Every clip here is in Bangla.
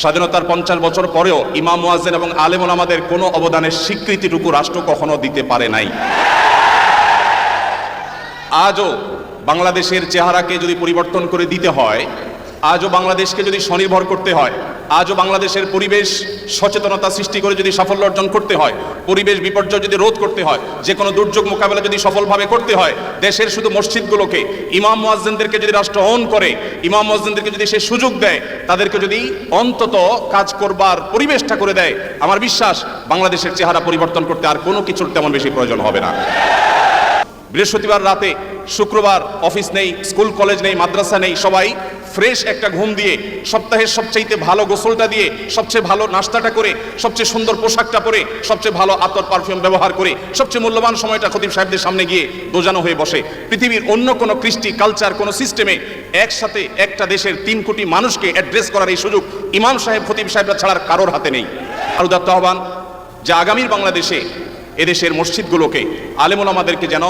স্বাধীনতার পঞ্চাশ বছর পরেও ইমাম ওয়াজেন এবং আলেমুল আমাদের কোনো অবদানের স্বীকৃতিটুকু রাষ্ট্র কখনো দিতে পারে নাই। আজও বাংলাদেশের চেহারাকে যদি পরিবর্তন করে দিতে হয় আজও বাংলাদেশকে যদি স্বনির্ভর করতে হয়, আজও বাংলাদেশের পরিবেশ সচেতনতা সৃষ্টি করে যদি সাফল্য অর্জন করতে হয়, পরিবেশ বিপর্যয় যদি রোধ করতে হয়, যে কোনো দুর্যোগ মোকাবেলা যদি সফলভাবে করতে হয়, দেশের শুধু মসজিদগুলোকে, ইমাম মুয়াজ্জিনদেরকে যদি রাষ্ট্র অন করে, ইমাম মুয়াজ্জিনদেরকে যদি সে সুযোগ দেয়, তাদেরকে যদি অন্তত কাজ করবার পরিবেশটা করে দেয়, আমার বিশ্বাস বাংলাদেশের চেহারা পরিবর্তন করতে আর কোনো কিছুর তেমন বেশি প্রয়োজন হবে না। বৃহস্পতিবার রাতে শুক্রবার অফিস নেই, স্কুল, কলেজ নেই, মাদ্রাসা নেই, সবাই ফ্রেশ একটা ঘুম দিয়ে সপ্তাহের সবচেয়ে ভালো গোসলটা দিয়ে, সবচেয়ে ভালো নাস্তাটা করে, সবচেয়ে সুন্দর পোশাকটা পরে, সবচেয়ে ভালো আতর পারফিউম ব্যবহার করে, সবচেয়ে মূল্যবান সময়টা খতিব সাহেবদের সামনে গিয়ে দোজানো হয়ে বসে। পৃথিবীর অন্য কোনো কৃষ্টি, কালচার, কোনো সিস্টেমে একসাথে একটা দেশের তিন কোটি মানুষকে অ্যাড্রেস করার এই সুযোগ ইমাম সাহেব, খতিব সাহেবরা ছাড়ার কারোর হাতে নেই। আর উদাত্ত আহ্বান যে আগামীর বাংলাদেশে এদেশের মসজিদগুলোকে আলেমুল আমাদেরকে যেন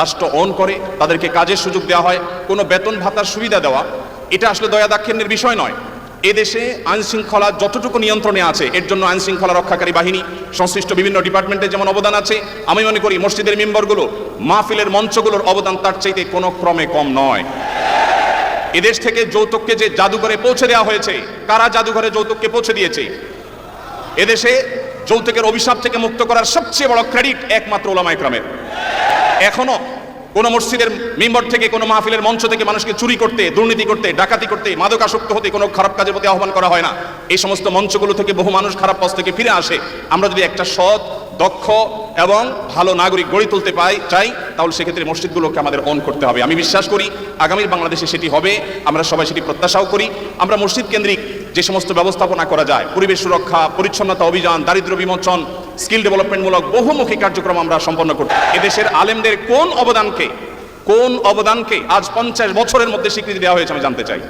রাষ্ট্র অন করে, তাদেরকে কাজের সুযোগ দেওয়া হয়, কোনো বেতন ভাতার সুবিধা দেওয়া, এটা আসলে দয়া দাক্ষিণ্যের বিষয় নয়। এদেশে আইন শৃঙ্খলা যতটুকু নিয়ন্ত্রণে আছে, এর জন্য আইন শৃঙ্খলা রক্ষাকারী বাহিনী, সংশ্লিষ্ট বিভিন্ন ডিপার্টমেন্টের যেমন অবদান আছে, আমি মনে করি মসজিদের মেম্বারগুলো, মাহফিলের মঞ্চগুলোর অবদান তার চাইতে কোনো ক্রমে কম নয়। এদেশ থেকে যৌতুককে যে জাদুঘরে পৌঁছে দেওয়া হয়েছে, কারা জাদুঘরে যৌতুককে পৌঁছে দিয়েছে? এদেশে যৌতুকের অভিশাপ থেকে মুক্ত করার সবচেয়ে বড় ক্রেডিট একমাত্র ওলামা ইকরামের এখনও কোন মসজিদের মেম্বার থেকে, কোনো মাহফিলের মঞ্চ থেকে মানুষকে চুরি করতে, দুর্নীতি করতে, ডাকাতি করতে, মাদকাসক্ত হতে কোনো খারাপ কাজের প্রতি আহ্বান করা হয় না। এই সমস্ত মঞ্চগুলো থেকে বহু মানুষ খারাপ পথ থেকে ফিরে আসে। আমরা যদি একটা সৎ দক্ষ এবং ভালো নাগরিক গড়ে তুলতে পাই, চাই, তাহলে সেক্ষেত্রে মসজিদগুলোকে আমাদের অন করতে হবে। আমি বিশ্বাস করি আগামীর বাংলাদেশে সেটি হবে, আমরা সবাই সেটি প্রত্যাশাও করি। আমরা মসজিদ কেন্দ্রিক যে সমস্ত ব্যবস্থাপনা করা যায়, পরিবেশ সুরক্ষা, পরিচ্ছন্নতা অভিযান দারিদ্র বিমোচন, স্কিল ডেভেলপমেন্টমূলক বহুমুখী কার্যক্রম আমরা সম্পন্ন করতে এদেশের আলেমদের কোন অবদানকে কোন অবদানকে আজ পঞ্চাশ বছরের মধ্যে স্বীকৃতি দেওয়া হয়েছে আমি জানতে চাই।